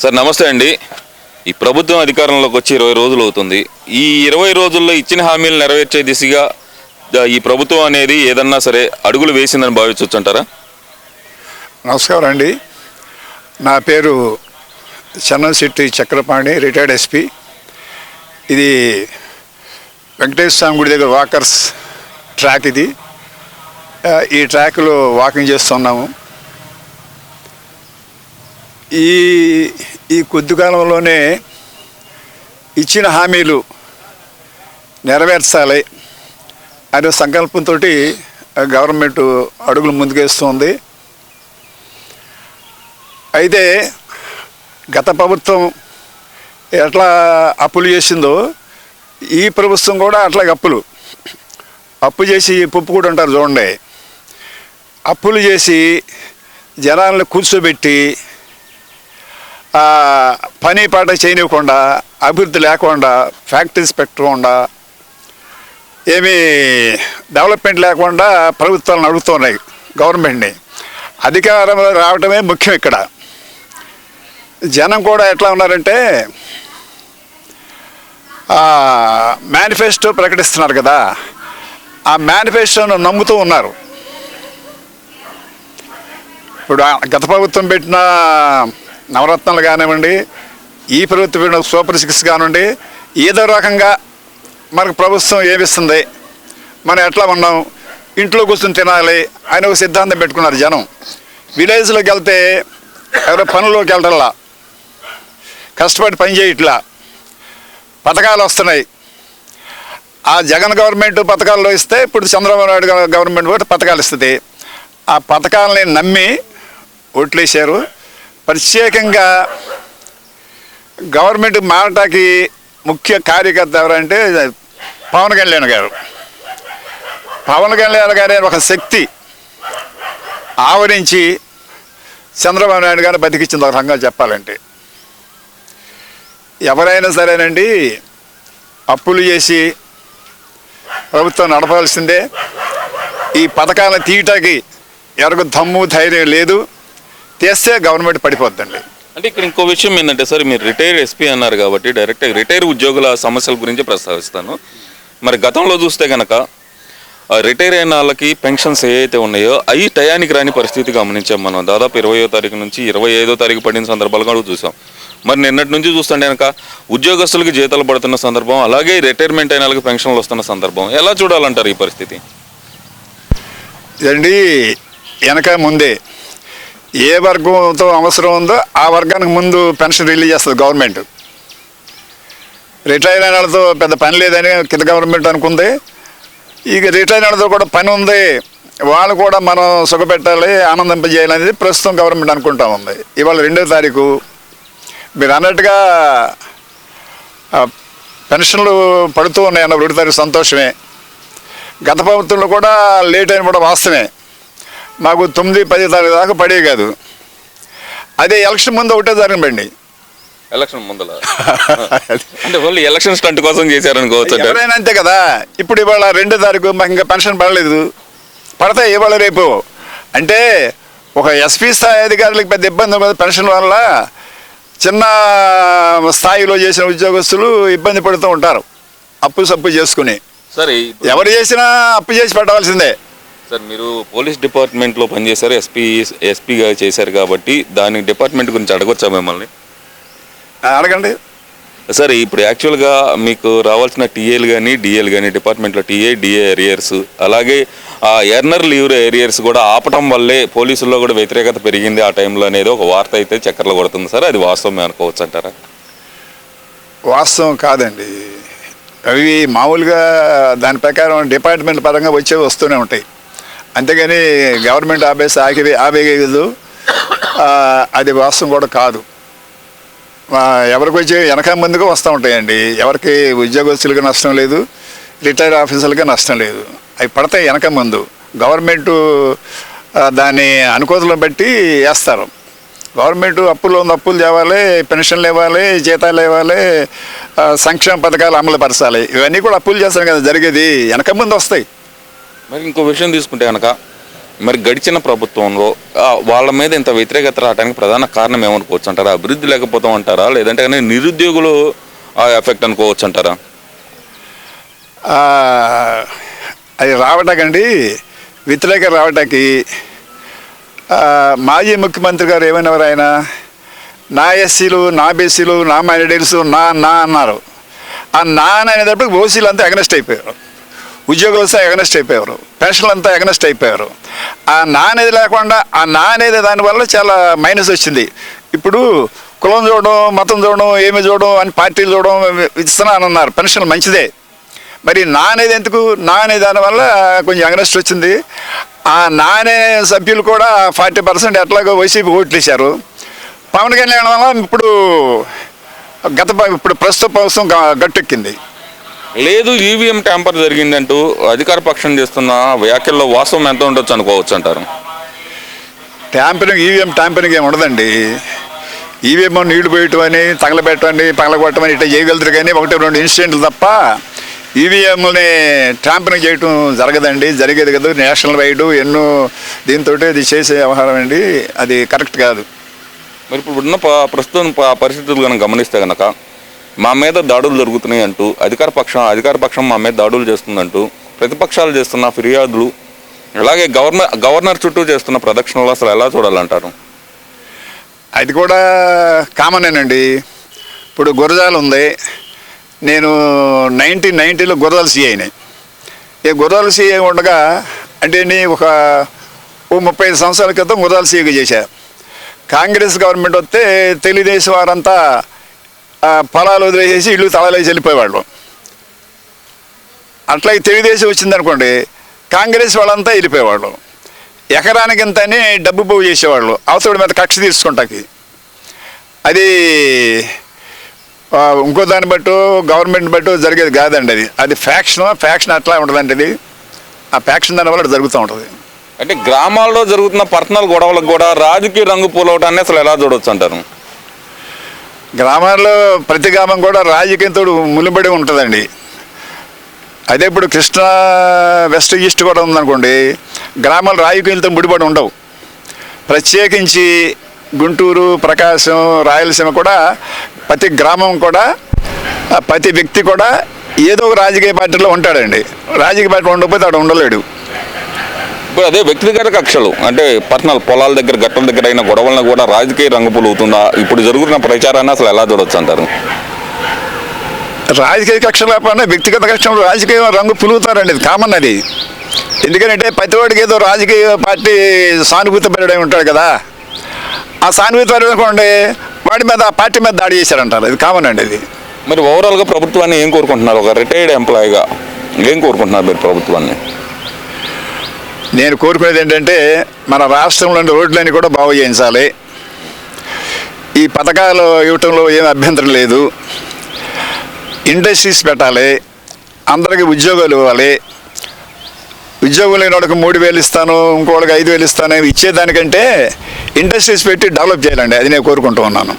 Sir నమస్తే అండి. ఈ ప్రభుత్వం అధికారంలోకి వచ్చి ఇరవై రోజులు అవుతుంది. ఈ ఇరవై రోజుల్లో ఇచ్చిన హామీలు నెరవేర్చే దిశగా ఈ ప్రభుత్వం అనేది ఏదన్నా సరే అడుగులు వేసిందని భావించవచ్చు అంటారా? నమస్కారం అండి. నా పేరు చెన్నంశెట్టి చక్రపాణి రిటైర్డ్ ఎస్పీ. ఇది వెంకటేశ్వర స్వామి గుడి దగ్గర వాకర్స్ ట్రాక్ ఇది. ఈ ట్రాక్లో వాకింగ్ చేస్తున్నాము. ఈ ఈ కొద్ది కాలంలోనే ఇచ్చిన హామీలు నెరవేర్చాలి అనే సంకల్పంతో గవర్నమెంట్ అడుగులు ముందుకేస్తుంది. అయితే గత ప్రభుత్వం ఎట్లా అప్పులు చేసిందో ఈ ప్రభుత్వం కూడా అట్లాగే అప్పులు. అప్పు చేసి పప్పు కూడా అంటారు చూడండి. అప్పులు చేసి జనాలను కూర్చోబెట్టి పని పాట చేయనివ్వకుండా అభివృద్ధి లేకుండా ఫ్యాక్టరీస్ పెట్టకుండా ఏమీ డెవలప్మెంట్ లేకుండా ప్రభుత్వాలను అడుగుతున్నాయి గవర్నమెంట్ని. అధికారంలో రావటమే ముఖ్యం ఇక్కడ. జనం కూడా ఎట్లా ఉన్నారంటే మేనిఫెస్టో ప్రకటిస్తున్నారు కదా ఆ మేనిఫెస్టోను నమ్ముతూ ఉన్నారు. ఇప్పుడు గత ప్రభుత్వం పెట్టిన నవరత్నాలు కానివ్వండి ఈ ప్రభుత్వం సూపర్ సిక్స్ కానివ్వండి ఏదో రకంగా మనకు ప్రభుత్వం ఏమిస్తుంది? మనం ఎట్లా ఉన్నాం? ఇంట్లో కూర్చొని తినాలి అని ఒక సిద్ధాంతం పెట్టుకున్నారు జనం. విలేజ్లోకి వెళ్తే ఎవరో పనుల్లోకి వెళ్ళటల్లా కష్టపడి పని చేయట్లా. పథకాలు వస్తున్నాయి. ఆ జగన్ గవర్నమెంట్ పథకాల్లో ఇస్తే ఇప్పుడు చంద్రబాబు నాయుడు గవర్నమెంట్ కూడా పథకాలు ఇస్తుంది. ఆ పథకాలని నమ్మి ఓట్లేశారు. ప్రత్యేకంగా గవర్నమెంట్ మారటానికి ముఖ్య కార్యకర్త ఎవరంటే పవన్ కళ్యాణ్ గారు. పవన్ కళ్యాణ్ గారి ఒక శక్తి. ఆవరించి చంద్రబాబు నాయుడు గారిని బతికించింది ఒక రకంగా చెప్పాలంటే. ఎవరైనా సరేనండి అప్పులు చేసి ప్రభుత్వం నడపాల్సిందే ఈ పథకాలను తీయటానికి ఎవరికి దమ్ము ధైర్యం లేదు. తెస్తే గవర్నమెంట్ పడిపోద్దండి. అంటే ఇక్కడ ఇంకో విషయం ఏంటంటే సార్ మీరు రిటైర్ ఎస్పీ అన్నారు కాబట్టి డైరెక్ట్ రిటైర్ ఉద్యోగుల సమస్యల గురించి ప్రస్తావిస్తాను. మరి గతంలో చూస్తే కనుక రిటైర్ అయిన వాళ్ళకి పెన్షన్స్ ఏవైతే ఉన్నాయో అవి టయానికి రాని పరిస్థితి గమనించాం మనం. దాదాపు ఇరవయో తారీఖు నుంచి ఇరవై ఐదో తారీఖు పడిన సందర్భాలు కూడా చూసాం. మరి నిన్నటి నుంచి చూస్తుంటే కనుక ఉద్యోగస్తులకి జీతాలు పడుతున్న సందర్భం అలాగే రిటైర్మెంట్ అయిన వాళ్ళకి పెన్షన్లు వస్తున్న సందర్భం ఎలా చూడాలంటారు ఈ పరిస్థితి? ఇదండి వెనక ముందే ఏ వర్గంతో అవసరం ఉందో ఆ వర్గానికి ముందు పెన్షన్ రిలీజ్ చేస్తుంది గవర్నమెంట్. రిటైర్ అయిన వాళ్ళతో పెద్ద పని లేదని కింద గవర్నమెంట్ అనుకుంది. ఇక రిటైర్ అయిన వాళ్ళతో కూడా పని ఉంది. వాళ్ళు కూడా మనం సుఖపెట్టాలి ఆనందింపజేయాలనేది ప్రస్తుతం గవర్నమెంట్ అనుకుంటా ఉంది. ఇవాళ రెండో తారీఖు. మీరు అన్నట్టుగా పెన్షన్లు పడుతూ ఉన్నాయన్న రెండో తారీఖు సంతోషమే. గత ప్రభుత్వంలో కూడా లేట్ అయిన కూడా వాస్తవమే. మాకు తొమ్మిది పది తారీఖు దాకా పడే కాదు. అదే ఎలక్షన్ ముందు ఒకటే జరగబండి ఎలక్షన్ ముందల? అంటే ఓన్లీ ఎలక్షన్ స్టంట్ కోసం చేశారనుకోవచ్చు ఎవరైనా అంతే కదా? ఇప్పుడు ఇవాళ రెండో తారీఖు మాకు ఇంకా పెన్షన్ పడలేదు. పడతాయి ఇవాళ రేపు. అంటే ఒక ఎస్పీ స్థాయి అధికారులకు పెద్ద ఇబ్బంది ఉంది పెన్షన్ వల్ల చిన్న స్థాయిలో చేసిన ఉద్యోగస్తులు ఇబ్బంది పడుతూ ఉంటారు. అప్పు సప్పు చేసుకుని. సరే ఎవరు చేసినా అప్పు చేసి పెట్టవలసిందే. సార్ మీరు పోలీస్ డిపార్ట్మెంట్లో పనిచేశారు ఎస్పీ ఎస్పీగా చేశారు కాబట్టి దాని డిపార్ట్మెంట్ గురించి అడగొచ్చా మిమ్మల్ని? అడగండి. సార్ ఇప్పుడు యాక్చువల్గా మీకు రావాల్సిన టీఏలు కానీ డిఏలు కానీ డిపార్ట్మెంట్లో టీఏ డిఏ ఏరియర్స్ అలాగే ఆ ఎర్నర్ లీవ్ ఏరియర్స్ కూడా ఆపటం వల్లే పోలీసుల్లో కూడా వ్యతిరేకత పెరిగింది ఆ టైంలో అనేది ఒక వార్త అయితే చక్కర్లు కొడుతుంది సార్ అది వాస్తవమే అనుకోవచ్చు అంటారా? వాస్తవం కాదండి. అవి మామూలుగా దాని ప్రకారం డిపార్ట్మెంట్ పరంగా వచ్చేవి వస్తూనే ఉంటాయి. అంతేగాని గవర్నమెంట్ ఆఫీస్ ఆగి ఆవేగదు అది వాస్తవం కూడా కాదు. ఎవరికి వచ్చి వెనక ముందుకు వస్తూ ఉంటాయండి. ఎవరికి ఉద్యోగస్తులకి నష్టం లేదు రిటైర్డ్ ఆఫీసర్లకి నష్టం లేదు. అవి పడతాయి వెనక ముందు. గవర్నమెంటు దాన్ని అనుకూలతలు బట్టి వేస్తారు. గవర్నమెంట్ అప్పుల్లో ఉన్న అప్పులు తేవాలి పెన్షన్లు ఇవ్వాలి జీతాలు ఇవ్వాలి సంక్షేమ పథకాలు అమలు పరచాలి. ఇవన్నీ కూడా అప్పులు చేస్తాం కదా జరిగేది. వెనక ముందు వస్తాయి. మరి ఇంకో విషయం తీసుకుంటే కనుక మరి గడిచిన ప్రభుత్వంలో వాళ్ళ మీద ఇంత వ్యతిరేకత రావడానికి ప్రధాన కారణం ఏమనుకోవచ్చు అంటారా అభివృద్ధి లేకపోతాం అంటారా లేదంటే కానీ నిరుద్యోగులు ఆ ఎఫెక్ట్ అనుకోవచ్చు అంటారా అది రావటాకండి వ్యతిరేక రావటానికి మాజీ ముఖ్యమంత్రి గారు ఏమైనవారు ఆయన? నా ఎస్సీలు నా బీసీలు నా మైనారిటీస్ నా నా అన్నారు. ఆ నా అనేటప్పుడు ఓసీలు అంతా ఎగనెస్ట్ అయిపోయారు. ఉద్యోగులు అంతా ఎగనెస్ట్ అయిపోయారు. పెన్షన్లు అంతా ఎగనెస్ట్ అయిపోయారు. ఆ నానేది లేకుండా ఆ నానేది దానివల్ల చాలా మైనస్ వచ్చింది. ఇప్పుడు కులం చూడడం మతం చూడడం ఏమి చూడడం అని పార్టీలు చూడడం ఇస్తున్నానన్నారు పెన్షన్ మంచిదే. మరి నానేది ఎందుకు? నానే దానివల్ల కొంచెం ఎగనెస్ట్ వచ్చింది. ఆ నానే సభ్యులు కూడా ఫార్టీ పర్సెంట్ ఎట్లాగో వైసీపీ ఓట్లేశారు పవన్ కళ్యాణ్ వల్ల ఇప్పుడు గత ఇప్పుడు ప్రస్తుత ప్రభుత్వం గట్టెక్కింది. లేదు ఈవీఎం ట్యాంపర్ జరిగిందంటూ అధికార పక్షం చేస్తున్న వ్యాఖ్యల్లో వాస్తవం ఎంత ఉండొచ్చు అనుకోవచ్చు అంటారు? ట్యాంపరింగ్ ఈవీఎం ట్యాంపరింగ్ ఏమి ఉండదండి. ఈవీఎం నీళ్ళు పోయటం అని తగలబెట్టమని పగలగొట్టమని ఇట్లా చేయగలుగుతారు కానీ ఒకటి రెండు ఇన్సిడెంట్లు తప్ప ఈవీఎంని ట్యాంపరింగ్ చేయటం జరగదండి. జరిగేది కదా. నేషనల్ వైడ్ ఎన్నో దీంతో ఇది చేసే వ్యవహారం అండి. అది కరెక్ట్ కాదు. మరి ఇప్పుడు ఉన్న ప్రస్తుతం పరిస్థితులు కనుక గమనిస్తే కనుక మా మీద దాడులు జరుగుతున్నాయి అంటూ అధికార పక్షం అధికార పక్షం మా మీద దాడులు చేస్తుందంటూ ప్రతిపక్షాలు చేస్తున్న ఫిర్యాదులు అలాగే గవర్నర్ గవర్నర్ చుట్టూ చేస్తున్న ప్రదక్షిణలు అసలు ఎలా చూడాలంటారు? అది కూడా కామనేనండి ఇప్పుడు గురజాలు ఉంది. నేను నైన్టీన్ నైంటీలో గురజాల సిఐని ఈ గురజాల సీఐ ఉండగా అంటే నీ ఒక ఓ ముప్పై ఐదు సంవత్సరాల క్రితం గురజాల సీఐగా చేశా. కాంగ్రెస్ గవర్నమెంట్ వస్తే తెలుగుదేశం వారంతా పొలాలు వదిలేసేసి ఇల్లు తలలేసి వెళ్ళిపోయేవాళ్ళు. అట్లాగే తెలుగుదేశం వచ్చిందనుకోండి కాంగ్రెస్ వాళ్ళంతా వెళ్ళిపోయేవాళ్ళు. ఎకరానికి ఇంత అని డబ్బు పోగు చేసేవాళ్ళు. అవసరం మీద కక్ష తీసుకుంటాకి. అది ఇంకో దాన్ని బట్టు గవర్నమెంట్ బట్టు జరిగేది కాదండి అది. అది ఫ్యాక్షన్ ఫ్యాక్షన్ అట్లా ఉంటుందండి అది. ఆ ఫ్యాక్షన్ దానివల్ల వల్ల జరుగుతూ ఉంటుంది. అంటే గ్రామాల్లో జరుగుతున్న పర్సనల్ గొడవలకు కూడా రాజకీయ రంగు పూలవటాన్ని అసలు ఎలా చూడవచ్చు అంటారు? గ్రామాల్లో ప్రతి గ్రామం కూడా రాజకీయంతో ములిబడి ఉంటుందండి. అదే ఇప్పుడు కృష్ణా వెస్ట్ ఈస్ట్ కూడా ఉందనుకోండి గ్రామాలు రాజకీయాలతో ముడిపడి ఉండవు. ప్రత్యేకించి గుంటూరు ప్రకాశం రాయలసీమ కూడా ప్రతి గ్రామం కూడా ప్రతి వ్యక్తి కూడా ఏదో ఒక రాజకీయ పార్టీలో ఉంటాడండి. రాజకీయ పార్టీ ఉండకపోతే అక్కడ ఉండలేడు. ఇప్పుడు అదే వ్యక్తిగత కక్షలు అంటే పర్సనల్ పొలాల దగ్గర గట్టల దగ్గర అయిన గొడవలను కూడా రాజకీయ రంగు పూలుతుందా ఇప్పుడు జరుగుతున్న ప్రచారాన్ని అసలు ఎలా చూడొచ్చు అంటారు రాజకీయ కక్ష లేకపోయినా వ్యక్తిగత కక్షలు రాజకీయ రంగు పులుగుతారండి ఇది కామన్ అది. ఎందుకంటే ప్రతివాడికి ఏదో రాజకీయ పార్టీ సానుభూతి పరుడై ఉంటాడు కదా. ఆ సానుభూతి పరుడు అనుకోండి వాడి మీద ఆ పార్టీ మీద దాడి చేశారంటారు ఇది కామన్ అండి ఇది. మరి ఓవరాల్గా ప్రభుత్వాన్ని ఏం కోరుకుంటున్నారు? ఒక రిటైర్డ్ ఎంప్లాయీగా ఏం కోరుకుంటున్నారు మీరు ప్రభుత్వాన్ని? నేను కోరుకునేది ఏంటంటే మన రాష్ట్రంలోని రోడ్లన్నీ కూడా బాగు చేయించాలి. ఈ పథకాలు ఇవ్వటంలో ఏం అభ్యంతరం లేదు. ఇండస్ట్రీస్ పెట్టాలి అందరికీ ఉద్యోగాలు ఇవ్వాలి. ఉద్యోగం లేని వాడికి మూడు వేలు ఇస్తాను ఇంకోళ్ళకి ఐదు వేలు ఇస్తాను ఇచ్చేదానికంటే ఇండస్ట్రీస్ పెట్టి డెవలప్ చేయాలండి. అది నేను కోరుకుంటూ ఉన్నాను.